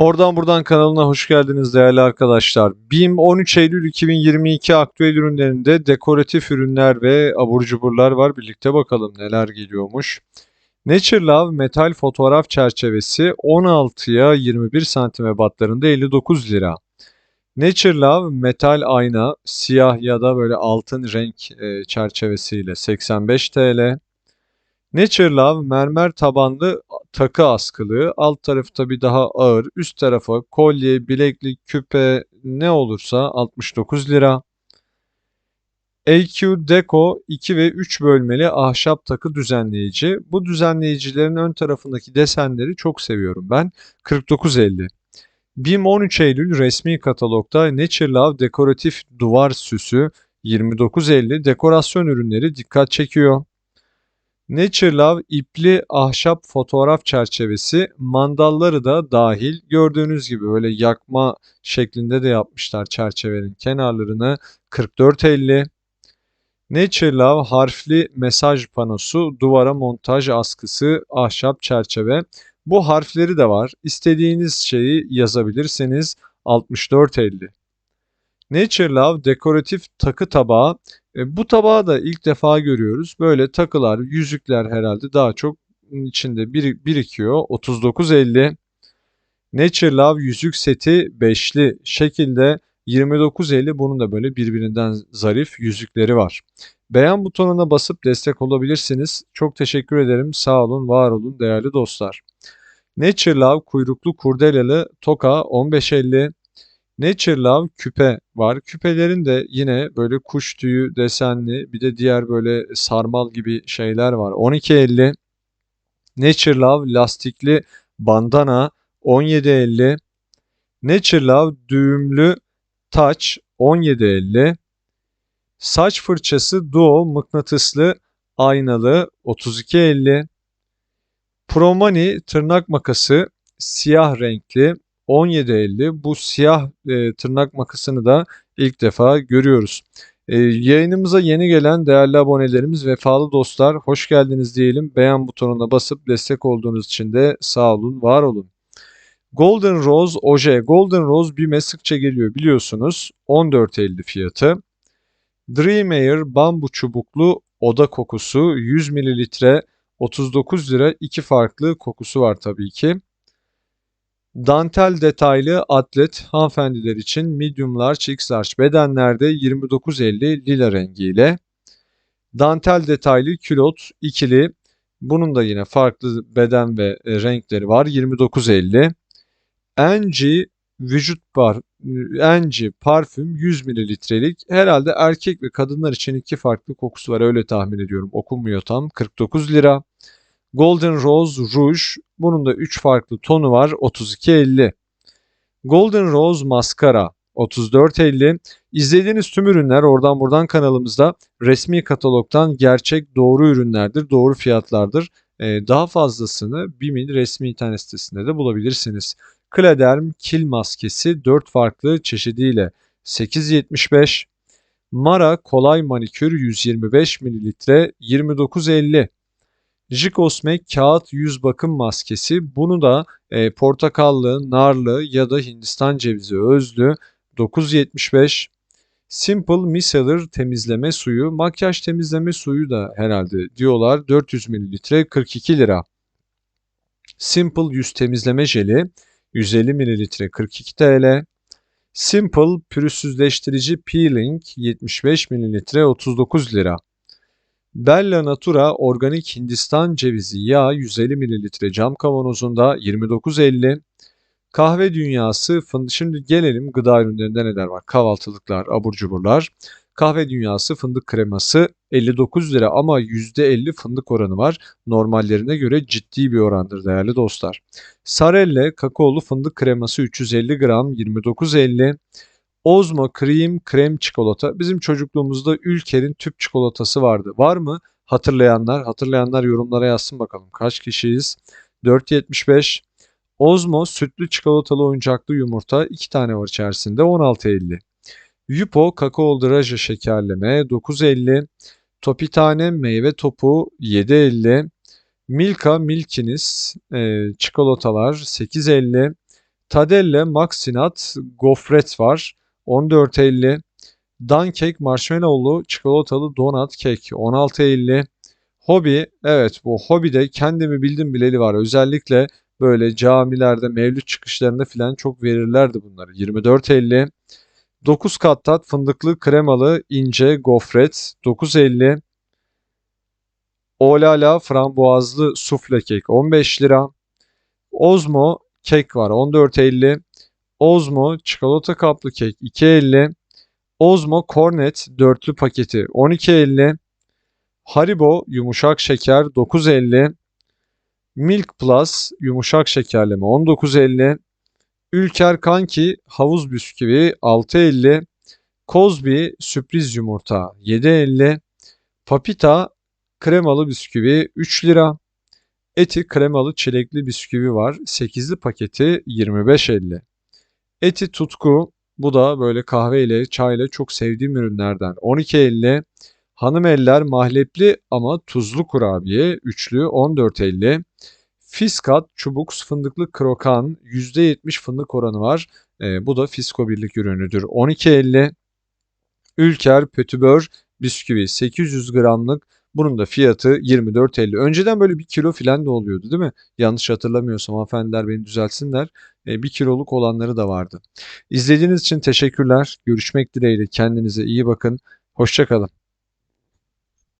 Oradan buradan kanalına hoş geldiniz değerli arkadaşlar. BİM 13 Eylül 2022 aktüel ürünlerinde dekoratif ürünler ve abur cuburlar var. Birlikte bakalım neler geliyormuş. Nature Love metal fotoğraf çerçevesi 16'ya 21 santim ebatlarında 59 lira. Nature Love metal ayna siyah ya da böyle altın renk e, çerçevesiyle 85 TL. Nature Love mermer tabanlı takı askılığı. Alt tarafı tabi daha ağır. Üst tarafa kolye, bileklik, küpe ne olursa 69 lira. AQ Deco 2 ve 3 bölmeli ahşap takı düzenleyici. Bu düzenleyicilerin ön tarafındaki desenleri çok seviyorum ben. 49.50. BİM 13 Eylül resmi katalogda Nature Love dekoratif duvar süsü 29.50 dekorasyon ürünleri dikkat çekiyor. Nature ipli ahşap fotoğraf çerçevesi mandalları da dahil. Gördüğünüz gibi böyle yakma şeklinde de yapmışlar çerçevenin kenarlarını. 44.50 Nature Love harfli mesaj panosu duvara montaj askısı ahşap çerçeve. Bu harfleri de var. İstediğiniz şeyi yazabilirseniz 64.50 Nature Love dekoratif takı tabağı e, bu tabağı da ilk defa görüyoruz. Böyle takılar, yüzükler herhalde daha çok içinde bir, birikiyor. 39.50 Nature Love yüzük seti beşli şekilde 29.50 bunun da böyle birbirinden zarif yüzükleri var. Beğen butonuna basıp destek olabilirsiniz. Çok teşekkür ederim. Sağ olun, var olun değerli dostlar. Nature Love kuyruklu kurdelalı toka 15.50 Nature Love küpe var. Küpelerin de yine böyle kuş tüyü desenli bir de diğer böyle sarmal gibi şeyler var. 12.50 Nature Love lastikli bandana 17.50 Nature Love düğümlü taç 17.50 Saç fırçası Duo mıknatıslı aynalı 32.50 Promani tırnak makası siyah renkli 17.50 bu siyah e, tırnak makasını da ilk defa görüyoruz. E, yayınımıza yeni gelen değerli abonelerimiz, vefalı dostlar hoş geldiniz diyelim. Beğen butonuna basıp destek olduğunuz için de sağ olun, var olun. Golden Rose Oje. Golden Rose BİM'e sıkça geliyor biliyorsunuz. 14.50 fiyatı. Dream Air bambu çubuklu oda kokusu 100 mililitre 39 lira. iki farklı kokusu var tabii ki. Dantel detaylı atlet hanımefendiler için medium large x large bedenlerde 29.50 lila rengiyle. Dantel detaylı külot ikili bunun da yine farklı beden ve e, renkleri var 29.50. Enci vücut bar Enci parfüm 100 mililitrelik herhalde erkek ve kadınlar için iki farklı kokusu var öyle tahmin ediyorum okunmuyor tam 49 lira. Golden Rose Rouge bunun da 3 farklı tonu var 32.50. Golden Rose Mascara 34.50. İzlediğiniz tüm ürünler oradan buradan kanalımızda resmi katalogdan gerçek doğru ürünlerdir, doğru fiyatlardır. Ee, daha fazlasını BİM'in resmi internet sitesinde de bulabilirsiniz. Claderm kil maskesi 4 farklı çeşidiyle 8.75. Mara kolay manikür 125 ml 29.50. Jikosmek kağıt yüz bakım maskesi. Bunu da e, portakallı, narlı ya da Hindistan cevizi özlü 9.75. Simple Micellar temizleme suyu, makyaj temizleme suyu da herhalde diyorlar 400 ml 42 lira. Simple yüz temizleme jeli 150 ml 42 TL. Simple pürüzsüzleştirici peeling 75 ml 39 lira. Bella Natura organik Hindistan cevizi yağı 150 ml cam kavanozunda 29.50. Kahve dünyası fındık. Şimdi gelelim gıda ürünlerinde neler var? Kahvaltılıklar, abur cuburlar. Kahve dünyası fındık kreması 59 lira ama %50 fındık oranı var. Normallerine göre ciddi bir orandır değerli dostlar. Sarelle kakaolu fındık kreması 350 gram 29.50. Ozmo Cream krem çikolata. Bizim çocukluğumuzda Ülker'in tüp çikolatası vardı. Var mı? Hatırlayanlar, hatırlayanlar yorumlara yazsın bakalım. Kaç kişiyiz? 4.75. Ozmo sütlü çikolatalı oyuncaklı yumurta 2 tane var içerisinde 16.50. Yupo kakao draje şekerleme 9.50. Topitane meyve topu 7.50. Milka Milkiniz e, çikolatalar 8.50. Tadelle Maxinat gofret var 14.50. Dankek marshmallowlu çikolatalı donat kek 16.50. Hobi evet bu hobide kendimi bildim bileli var. Özellikle böyle camilerde mevlüt çıkışlarında filan çok verirlerdi bunları. 24.50. 9 kat tat fındıklı kremalı ince gofret 9.50. Olala frambuazlı sufle kek 15 lira. Ozmo kek var 14.50. Ozmo çikolata kaplı kek 2.50. Ozmo Cornet dörtlü paketi 12.50. Haribo yumuşak şeker 9.50. Milk Plus yumuşak şekerleme 19.50. Ülker Kanki havuz bisküvi 6.50. Kozbi sürpriz yumurta 7.50. Papita kremalı bisküvi 3 lira. Eti kremalı çilekli bisküvi var. 8'li paketi 25.50. Eti tutku bu da böyle kahve ile çayla çok sevdiğim ürünlerden 12.50. Hanım eller mahlepli ama tuzlu kurabiye üçlü 14.50. Fiskat çubuk fındıklı krokan %70 fındık oranı var. Ee, bu da Fisko birlik ürünüdür 12.50. Ülker pötibör bisküvi 800 gramlık bunun da fiyatı 24.50. Önceden böyle bir kilo filan da oluyordu değil mi? Yanlış hatırlamıyorsam hanımefendiler beni düzeltsinler. E, bir kiloluk olanları da vardı. İzlediğiniz için teşekkürler. Görüşmek dileğiyle kendinize iyi bakın. Hoşçakalın.